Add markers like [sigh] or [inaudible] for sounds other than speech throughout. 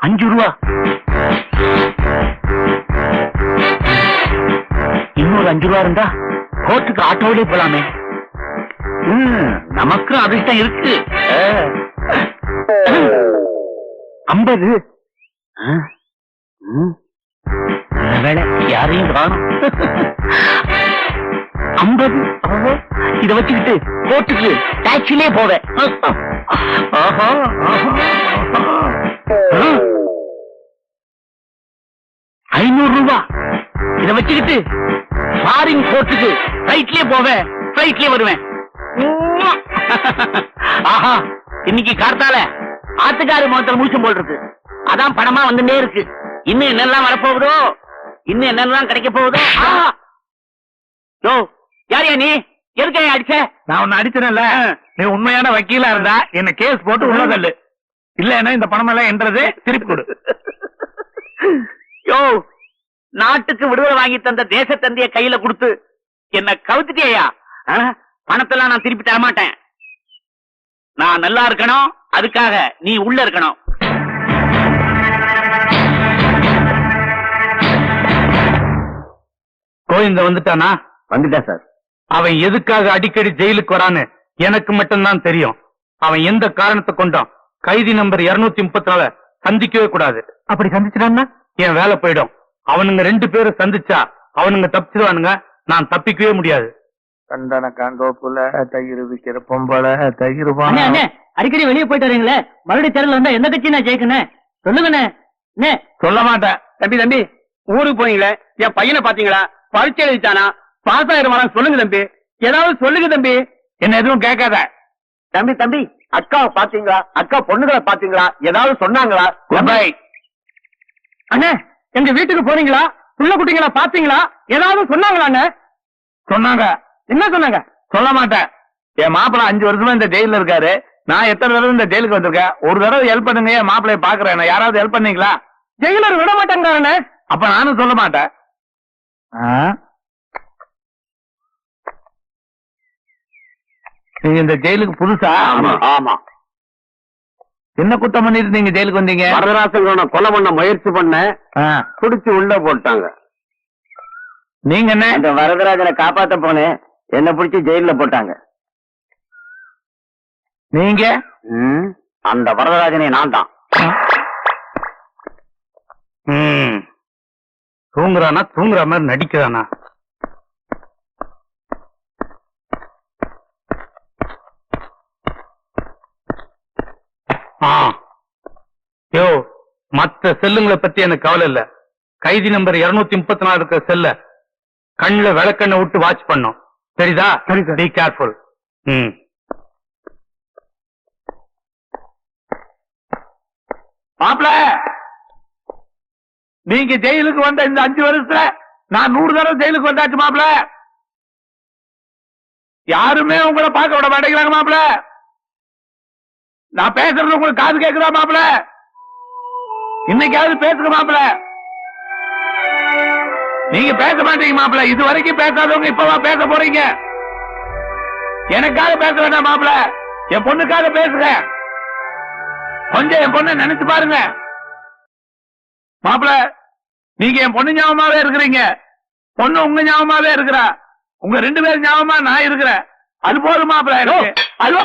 அஞ்சு ரூபா. இன்னொரு அஞ்சு ரூபா இருந்தா கோர்ட்டுக்கு ஆட்டோவிலே போலாமே. ம், நமக்கும் அதிர்ஷ்டம் இருக்கு. ஐம்பது. வேலை யாரையும் காணும். ஐம்பது. இத வச்சுக்கிட்டு கோர்ட்டுக்கு டாக்ஸிலே போவேன். ஆஹா, ஆஹா. ஐநூறு ரூபா. இத வச்சுக்கிட்டு ஃபாரின் கோர்ட்டுக்கு ஃபிளைட்லயே போவேன் ஃபிளைட்லயே வருவேன். [laughs] ஆஹா இன்னைக்கு கார்த்தால ஆத்துக்காரு முகத்துல மூச்சம் போல் இருக்கு அதான் பணமா வந்துட்டே இருக்கு. இன்னும் என்னெல்லாம் வரப்போகுதோ இன்னும் என்னெல்லாம் கிடைக்க போகுதோ. யோ யாரையா நீ? எதுக்கு அடிச்ச? நான் உன்னை அடிச்சனல்ல நீ உண்மையான வக்கீலா இருந்தா என்ன கேஸ் போட்டு உள்ள தள்ளு. இல்லன்னா இந்த பணம் எல்லாம் என்றது திருப்பி கொடு. [laughs] யோ நாட்டுக்கு விடுதலை வாங்கி தந்த தேச தந்தைய கையில கொடுத்து என்ன கவுத்துட்டியா பணத்தெல்லாம் நான் திருப்பி தர மாட்டேன் நான் நல்லா இருக்கணும் அதுக்காக நீ உள்ள இருக்கணும். கோவிந்த வந்துட்டானா? வந்துட்டேன் சார். அவன் எதுக்காக அடிக்கடி ஜெயிலுக்கு வரான்னு எனக்கு மட்டும்தான் தெரியும். அவன் எந்த காரணத்தை கொண்டான்? கைதி நம்பர் 234 முப்பத்தி நாலு. சந்திக்கவே கூடாது. அப்படி சந்திச்சிட்டான்னா? என் வேலை போயிடும். அவனுங்க ரெண்டு பேரும் சந்திச்சா அவனுங்க தப்பிச்சிருவானுங்க. நான் தப்பிக்கவே முடியாது. கண்டன காண்டோப்புல தயிர் விக்கிற பொம்பளை தயிர் அண்ணே அண்ணே அடிக்கடி வெளியே போயிட்டு வரீங்களே? மறுபடியும் தேர்தல் வந்தா எந்த கட்சி நான் ஜெயிக்கணும் சொல்லுங்கண்ணே. அண்ணே. சொல்ல மாட்டேன். தம்பி தம்பி ஊருக்கு போனீங்களே? என் பையனை பாத்தீங்களா பரீட்சை எழுதிட்டானா? பாஸ் ஆயிடுவானா? சொல்லுங்க தம்பி. ஏதாவது சொல்லுங்க தம்பி. என்ன எதுவும் கேட்காத. தம்பி தம்பி அக்காவை பாத்தீங்களா அக்கா பொண்ணுகளை பாத்தீங்களா ஏதாவது சொன்னாங்களா? பாய் அண்ணே எங்க வீட்டுக்கு போறீங்களா? புள்ள குட்டிங்களா பாத்தீங்களா ஏதாவது சொன்னாங்களா சொன்னாங்க. என்ன சொன்னாங்க? சொல்ல மாட்டேன். என் மாப்பிள்ள அஞ்சு வருஷமா இந்த ஜெயில இருக்காரு. நான் எத்தனை தடவை இந்த ஜெயிலுக்கு வந்திருக்கேன்? ஒரு தடவை ஹெல்ப் பண்ணுங்க என் மாப்பிளைய பாக்குறேன் யாராவது ஹெல்ப் பண்ணீங்களா? ஜெயிலர் விட மாட்டாங்க அண்ணே. அப்ப நானும் சொல்ல மாட்டேன். நீங்க இந்த ஜெயிலுக்கு புதுசா? ஆமா. என்ன குத்தம் பண்ணிட்டு நீங்க ஜெயிலுக்கு வந்தீங்க? வரதராசன் கொலை பண்ண முயற்சி பண்ண ஆ. புடிச்சு உள்ள போட்டாங்க. நீங்க என்ன? அந்த வரதராஜனை காப்பாத்த போனேன் என்ன பிடிச்சி ஜெயில போட்டாங்க. நீங்க? அந்த வரதராஜனை நான் தான். தூங்குறானா? தூங்குற மாதிரி நடிக்கிறானா? யோ மத்த செல்லுங்களை பத்தி எனக்கு கவலை இல்ல. கைதி நம்பர் 234 முப்பத்தி நாலு இருக்கிற செல்ல கண்ணுல விளக்கண்ண விட்டு வாட்ச் பண்ணும். சரிதா சரி சார். பி கேர்ஃபுல் ம். மாப்பிள! நீங்க ஜெயிலுக்கு வந்த இந்த அஞ்சு வருஷத்துல நான் நூறு தடவை ஜெயிலுக்கு வந்தாச்சு மாப்பிள. யாருமே உங்களை பார்க்க விட மாட்டேங்கிறாங்க மாப்பிள. நான் பேசுறது உங்களுக்கு காது கேக்குதா மாப்பிள? இன்னைக்காவது பேசுங்க மாப்பிள. நீங்க பேச மாட்டீங்க மாப்பிள. இது வரைக்கும் பேசாதவங்க இப்பவா பேச போறீங்க. எனக்காக பேச வேண்டாம் மாப்பிள. என் பொண்ணுக்காக பேசுங்க. கொஞ்சம் என் பொண்ணை நினைச்சு பாருங்க. மாப்பிள நீங்க என் பொண்ணு ஞாபகமாவே இருக்கிறீங்க. பொண்ணு உங்க ஞாபகமாவே இருக்கிறா. உங்க ரெண்டு பேரும் ஞாபகமா நான் இருக்கிறேன். அது போதும் மாப்பிள.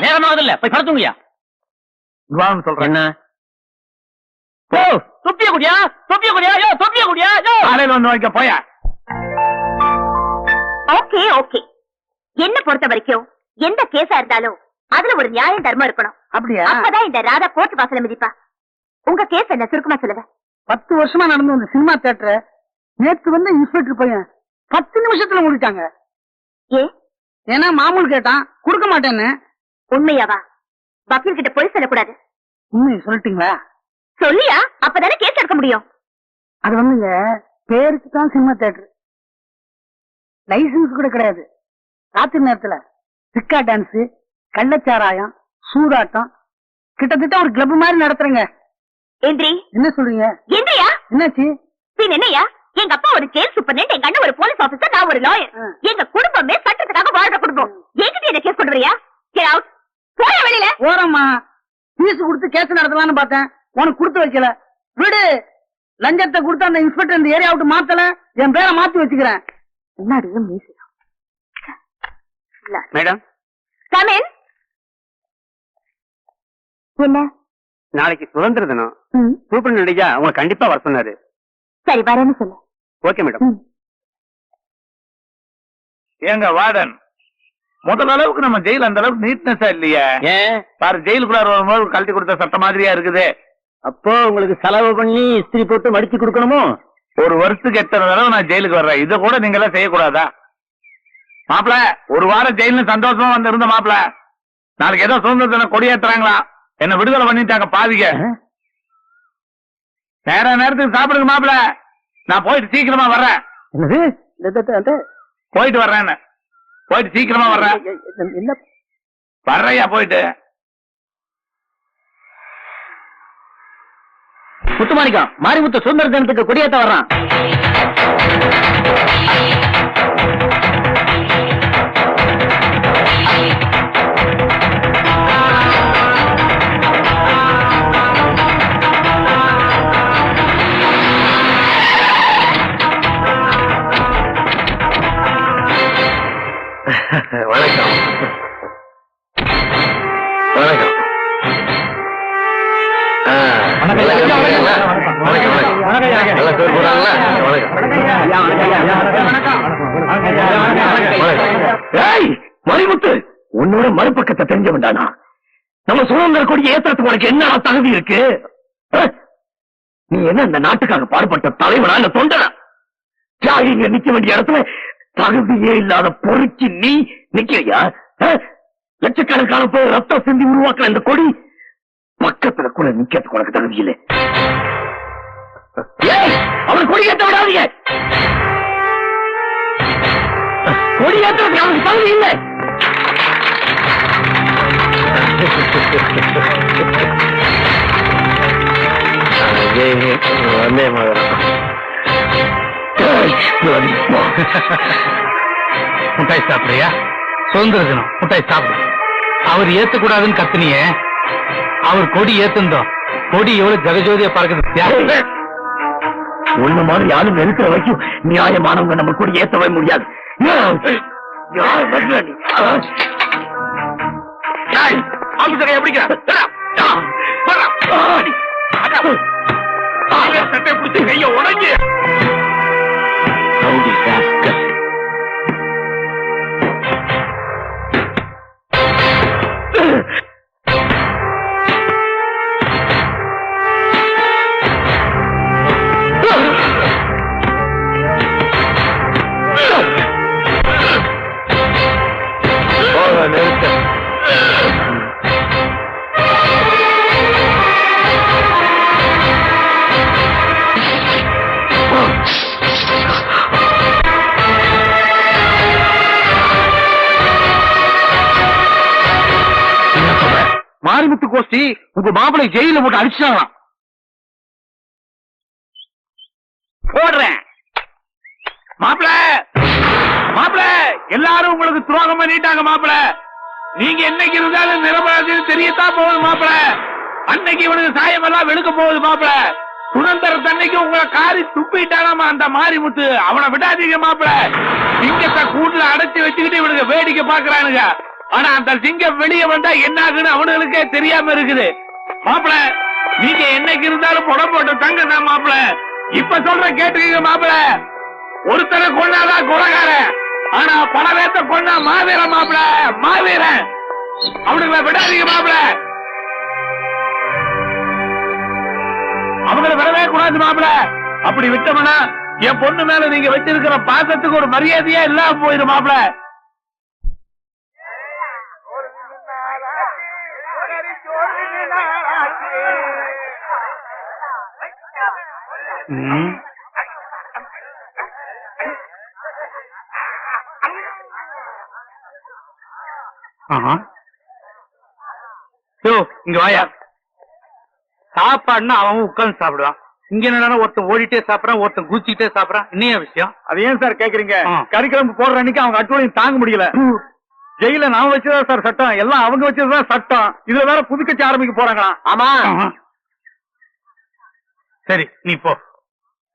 நேரமாவது இல்ல போய் படுத்துங்கய்யா. வான்னு சொல்றேன். என்ன? ஓ தொப்பிய குடியா? தொப்பிய குடியா? யோ தொப்பிய குடியா? யோ! காலையில வந்து வைக்க போயா? Okay okay. என்ன பொறுத்த வரைக்கும் எந்த கேஸா இருந்தாலும் அதுல ஒரு நியாயம் தர்மம் இருக்கணும். அப்படியா? அப்பதான் இந்த ராதா கோர்ட் வாசல மிதிப்பா. உங்க கேஸ் என்ன? சுருக்கமா சொல்லுங்க. பத்து வருஷமா நடந்து வந்த சினிமா தியேட்டர் நேத்து வந்து இன்ஸ்பெக்டர் பையன் பத்து நிமிஷத்துல முடிச்சாங்க. ஏ ஏன்னா மாமூல் கேட்டான் கொடுக்க மாட்டேன்னு. உண்மையாவா? வக்கீல் கிட்ட போய் சொல்லக்கூடாது. உண்மையை சொல்லிட்டீங்களா? சொல்லியா? அப்பதானே கேஸ் எடுக்க முடியும். அது வந்துங்க பேருக்கு தான் சினிமா தியேட்டர் லைசன்ஸ் கூட கிடையாது. ராத்திரி நேரத்துல சிக்கா டான்ஸ் கள்ளச்சாராயம் சூதாட்டம் கிட்டத்தட்ட ஒரு கிளப் மாதிரி நடத்துறேங்க. எந்திரி. என்ன சொல்றீங்க? எந்திரியா? என்னாச்சு? பின் என்னையா? எங்க அப்பா ஒரு ஜெயில் சூப்பர்னு எங்க அண்ணன் ஒரு போலீஸ் ஆபீசர் நான் ஒரு லாயர். எங்க குடும்பமே சட்டத்துக்காக வாழ்ற குடும்பம். என்கிட்ட என்ன கேஸ் பண்றியா கெட் அவுட் போய வெளியில. ஓரம்மா ஃபீஸ் கொடுத்து கேஸ் நடத்தலாம்னு பார்த்தேன். உனக்கு கொடுத்து வைக்கல. விடு. லஞ்சத்தை கொடுத்து அந்த இன்ஸ்பெக்டர் இந்த ஏரியா விட்டு மாத்தல. என் பேரை மாத்தி வச்சுக்கிறேன். மீசிடும் மேடம். கமின் என்ன நாளைக்கு சுதந்திர தினம். சூப்பர் நடிகா உங்களை கண்டிப்பா வர சொன்னாரு. சரி வரேன்னு சொல்லு. Okay madam. ம். ஏங்க வார்டன். முதல் அளவுக்கு நம்ம ஜெயில் அந்த அளவுக்கு நீட்னஸா இல்லையே. பாரு ஜெயிலுக்குள்ளார வரும்போது கழட்டி கொடுத்த சட்ட மாதிரியா இருக்குது. அப்போ உங்களுக்கு செலவு பண்ணி இஸ்திரி போட்டு மடிச்சு கொடுக்கணுமோ? ஒரு வருஷத்துக்கு எத்தனை தடவை நான் ஜெயிலுக்கு வர்றேன்? இதை கூட நீங்க எல்லாம் செய்யக்கூடாதா? மாப்பிள ஒரு வாரம் ஜெயில சந்தோஷமா வந்து இருந்த மாப்பிள நாளைக்கு ஏதோ சுதந்திர தினம் கொடியேத்துறாங்களா? என்ன விடுதலை பண்ணிட்டாங்க பாதிக்க நேர நேரத்துக்கு சாப்பிடுங்க மாப்பிள. நான் போயிட்டு சீக்கிரமா வர்றேன். போயிட்டு வர்றேன் போயிட்டு சீக்கிரமா வர்றேன் என்ன? வர்றையா போயிட்டு. முத்துமாணிக்கம் மாரிமுத்து சுதந்திர தினத்துக்கு கொடியேத்த வர்றான். வணக்கம். வணக்கம். மணிமுத்து உன்னோட மறுபக்கத்தை தெரிஞ்ச வேண்டானா நம்ம சுதந்திர கொடி ஏத்துறதுக்கு உனக்கு என்ன தகுதி இருக்கு? நீ என்ன இந்த நாட்டுக்காக பாடுபட்ட தலைவனா? இல்ல தொண்டனா? நிக்க வேண்டிய இடத்துல தகுதியே இல்லாத பொறுக்கி நீ நிக்கிறியா? லட்சக்கணக்கான பேர் ரத்தம் சிந்தி உருவாக்குற இந்த கொடி பக்கத்துல கூட நிக்கிறதுக்கு உனக்கு தகுதி இல்லை. அவன் கொடி ஏத்த விடாதீங்க. கொடி ஏத்துறதுக்கு அவனுக்கு தகுதி இல்லை. வந்தே சாப்பிடுறியா? சுதந்திர தினம். முட்டாய் சாப்பிடு. அவர் ஏத்தக்கூடாதுன்னு கத்துனியே. அவர் கொடி ஏத்துந்தோம். கொடி எவ்வளவு ஜெகஜோதியா பறக்குது உன்ன மாதிரி யாரும் இருக்கிற வரைக்கும் நியாயமானவங்க நம்ம கொடி ஏத்தவே முடியாது. சட்டை பிடிச்சி கைய உடஞ்சி மாரிமுத்து கோஷ்டி உங்க மாப்பிளை ஜெயில போட்டு அடிச்சாங்களாம் போடுறேன். மாப்பிள்ள மாப்பிள எல்லாரும் உங்களுக்கு துரோகம் பண்ணிட்டாங்க மாப்பிள. நீங்க என்னைக்கு இருந்தாலும் நிரபராதின்னு தெரியத்தான் போகுது மாப்பிள. அன்னைக்கு இவனுக்கு சாயம் எல்லாம் வெளுக்க போகுது மாப்பிள. சுதந்திர தன்னைக்கு உங்களை காரி துப்பிட்டானாமா அந்த மாரிமுத்து? அவனை விடாதீங்க மாப்பிள. சிங்கத்தை கூண்டுல அடைச்சு வச்சுக்கிட்டு இவனுக்கு வேடிக்கை பாக்குறானுங்க ஆனா அந்த சிங்கம் வெளியே வந்தா என்ன ஆகுன்னு அவனுங்களுக்கே தெரியாம இருக்குது. மாப்பிள நீங்க என்னைக்கு இருந்தாலும் புடம் போட்டு தங்க தான் மாப்பிள. இப்ப சொல்ற கேட்டுக்கீங்க மாப்பிள. ஒருத்தனை கொண்டாதான் கொலகாரன் பல பேர்த்த கொண்டா மாவீர மாப்பிள மாவீரன். அவனுங்களை விடாதீங்க மாப்பிள. அவங்கள விடவே கூடாது மாப்பிள. அப்படி விட்டோம்னா என் பொண்ணு மேல நீங்க வச்சிருக்கிற பாசத்துக்கு ஒரு மரியாதையா இல்லாம போயிரு மாப்பிள. இங்க வாயா. சாப்பாடுனா அவன் உட்கார்ந்து சாப்பிடுவான். இங்க என்னடா ஒருத்தன் ஓடிட்டே சாப்பிடறான் ஒருத்தன் குச்சிக்கிட்டே சாப்பிடறான். என்னைய விஷயம்? அது ஏன் சார் கேக்குறீங்க. கறிக்கிழம்பு போடுற அன்னைக்கு அவங்க அட்டுவலையும் தாங்க முடியல. ஜெயில நான் வச்சதா சார் சட்டம்? எல்லாம் அவங்க வச்சதுதான் சட்டம். இதுல வேற புதுக்கட்சி ஆரம்பிக்க போறாங்களாம். ஆமா. சரி நீ போ.